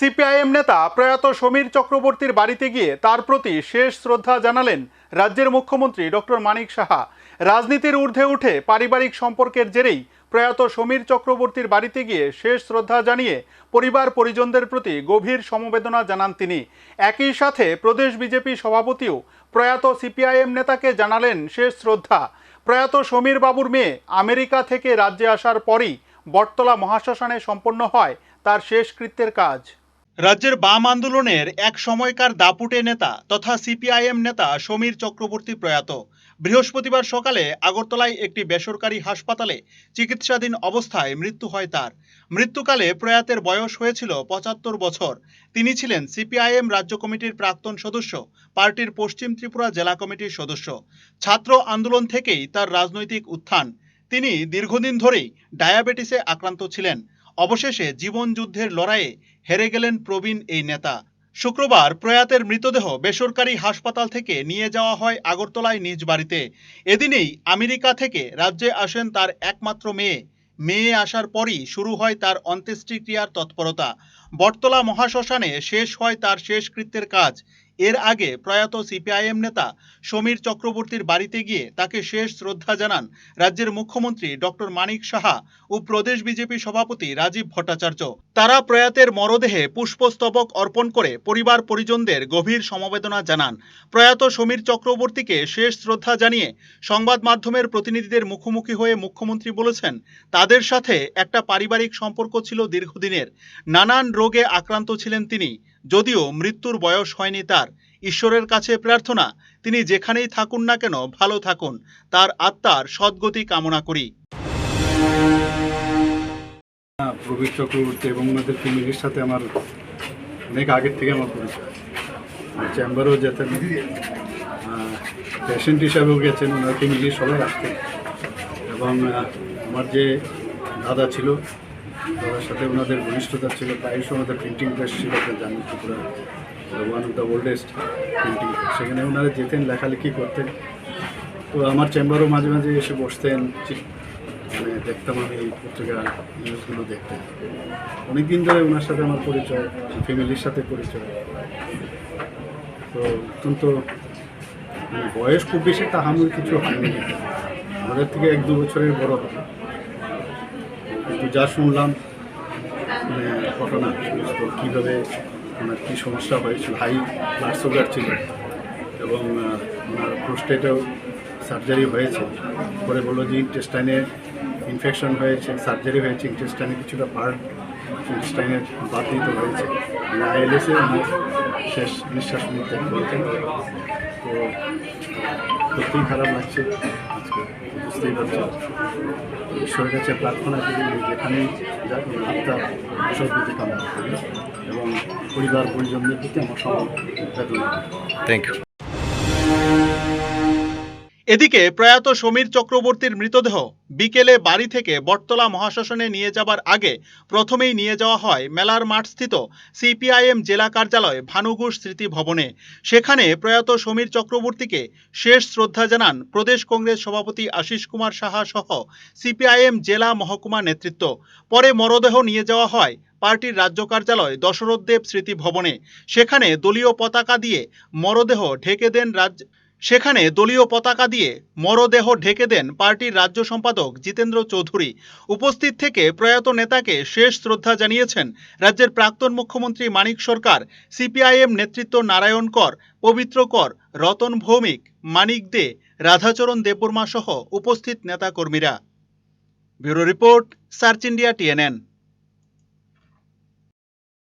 CPIM নেতা প্রয়াত সমীর চক্রবর্তীর বাড়িতে গিয়ে তার প্রতি শেষ শ্রদ্ধা জানালেন রাজ্যের মুখ্যমন্ত্রী ডক্টর মানিক সাহা। রাজনীতির ঊর্ধ্বে উঠে পারিবারিক সম্পর্কের জেরেই প্রয়াত সমীর চক্রবর্তীর বাড়িতে গিয়ে শেষ শ্রদ্ধা জানিয়ে পরিবার পরিজনদের প্রতি গভীর সমবেদনা জানান তিনি। একই সাথে প্রদেশ বিজেপি সভাপতিও প্রয়াত সিপিআইএম নেতাকে জানালেন শেষ শ্রদ্ধা। প্রয়াত সমীর বাবুর মেয়ে আমেরিকা থেকে রাজ্যে আসার পরই বটতলা মহাশ্মশানে সম্পন্ন হয় তার শেষকৃত্যের কাজ। রাজ্যের বাম আন্দোলনের এক সময়কার দাপুটে নেতা তথা সিপিআইএম নেতা সমীর চক্রবর্তী প্রয়াত। বৃহস্পতিবার সকালে আগরতলায় একটি বেসরকারি হাসপাতালে চিকিৎসাধীন অবস্থায় মৃত্যু হয় তার। মৃত্যুকালে প্রয়াতের বয়স হয়েছিল পঁচাত্তর বছর। তিনি ছিলেন সিপিআইএম রাজ্য কমিটির প্রাক্তন সদস্য, পার্টির পশ্চিম ত্রিপুরা জেলা কমিটির সদস্য। ছাত্র আন্দোলন থেকেই তার রাজনৈতিক উত্থান। তিনি দীর্ঘদিন ধরেই ডায়াবেটিসে আক্রান্ত ছিলেন। অবশেষে জীবন যুদ্ধের লড়াইয়ে হেরে গেলেন প্রবীণ এই নেতা। শুক্রবার প্রয়াতের মৃতদেহ বেসরকারি হাসপাতাল থেকে নিয়ে যাওয়া হয় আগরতলায় নিজ বাড়িতে। এদিনেই আমেরিকা থেকে রাজ্যে আসেন তার একমাত্র মেয়ে। মেয়ে আসার পরই শুরু হয় তার অন্ত্যেষ্টিক্রিয়ার তৎপরতা। বটতলা মহাশ্মশানে শেষ হয় তার শেষকৃত্যের কাজ। এর আগে প্রয়াত সিপিআইএম নেতা সমীর চক্রবর্তীর বাড়িতে গিয়ে তাকে শেষ শ্রদ্ধা জানান রাজ্যের মুখ্যমন্ত্রী ডক্টর মানিক সাহা ও প্রদেশ বিজেপি সভাপতি রাজীব ভট্টাচার্য। তারা প্রয়াতের মরদেহে পুষ্পস্তবক অর্পণ করে পরিবার পরিজনদের গভীর সমবেদনা জানান। প্রয়াত সমীর চক্রবর্তীকে শেষ শ্রদ্ধা জানিয়ে সংবাদ মাধ্যমের প্রতিনিধিদের মুখোমুখি হয়ে মুখ্যমন্ত্রী বলেছেন, তাদের সাথে একটা পারিবারিক সম্পর্ক ছিল দীর্ঘদিনের। নানান রোগে আক্রান্ত ছিলেন তিনি। যদিও মৃত্যুর বয়স হয়নি তার। ঈশ্বরের কাছে প্রার্থনা, তিনি যেখানেই থাকুন না কেন ভালো থাকুন, তার আত্মার সদ্গতি কামনা করি। প্রবীর চক্রবর্তী এবং ওনাদের ফ্যামিলির সাথে আমার অনেক আগের থেকে আমার পরিচয় চেম্বারেও যেতেন পেশেন্ট হিসাবেও গেছেন, ওনার ফ্যামিলির সবাই আসতেন। এবং আমার যে দাদা ছিল দাদার সাথে ওনাদের ঘনিষ্ঠতা ছিল, প্রায়শ ওনাদের প্রিন্টিং প্রেস ছিল জানেন Tripura one of the oldest printing সেখানে ওনারা যেতেন, লেখালেখি করতেন। তো আমার চেম্বারও মাঝে মাঝে এসে বসতেন মানে দেখতাম আমি এই পত্রিকা নিউজগুলো দেখতাম অনেক দিন ধরে ওনার সাথে আমার পরিচয় ফ্যামিলির সাথে পরিচয়। তো অত্যন্ত মানে বয়স খুব বেশি তাহামুল কিছু হয়নি। আমাদের থেকে এক দু বছরের বড় হবে। কিন্তু যা শুনলাম মানে ঘটনা তো কীভাবে ওনার কী সমস্যা হয়েছিল, হাই ব্লাড সুগার ছিল এবং ওনার প্রোস্টেটেও সার্জারি হয়েছে। পরে বলল যে ইন্টেস্টাইনে ইনফেকশন হয়েছে, সার্জারি হয়েছে ইন্টেস্টাইনে কিছুটা পার্ট ইন্টেস্টাইনের দিতে হয়েছে। মানে আইএলএসে ওনার শেষ নিঃশ্বাস নিতে করেছেন তো সত্যিই খারাপ লাগছে। বুঝতেই পারছেন ঈশ্বরের কাছে প্রার্থনা করি যেখানেই আত্মার আত্মার সদ্গতি কামনা করি। এবং পরিবার, পরিজনদের প্রতি আমার সবাই থ্যাংক ইউ এদিকে প্রয়াত সমীর চক্রবর্তীর মৃতদেহ বিকেলে বাড়ি থেকে বটতলা মহাশ্মশানে নিয়ে যাবার আগে প্রথমেই নিয়ে যাওয়া হয় মেলার মাঠস্থিত সিপিআইএম জেলা কার্যালয় ভানুঘোষ স্মৃতি ভবনে। সেখানে প্রয়াত সমীর চক্রবর্তীকে শেষ শ্রদ্ধা জানান প্রদেশ কংগ্রেস সভাপতি আশিস কুমার সাহা সহ সিপিআইএম জেলা মহকুমা নেতৃত্ব। পরে মরদেহ নিয়ে যাওয়া হয় পার্টির রাজ্য কার্যালয় দশরথ দেব স্মৃতি ভবনে। সেখানে দলীয় পতাকা দিয়ে মরদেহ ঢেকে দেন রাজ্য সেখানে দলীয় পতাকা দিয়ে মরদেহ ঢেকে দেন পার্টির রাজ্য সম্পাদক জিতেন্দ্র চৌধুরী। উপস্থিত থেকে প্রয়াত নেতাকে শেষ শ্রদ্ধা জানিয়েছেন রাজ্যের প্রাক্তন মুখ্যমন্ত্রী মানিক সরকার, সিপিআইএম নেতৃত্ব নারায়ণ কর, পবিত্র কর, রতন ভৌমিক, মানিক দে, রাধাচরণ দেববর্মা সহ উপস্থিত নেতাকর্মীরা। Bureau report, search India, TNN.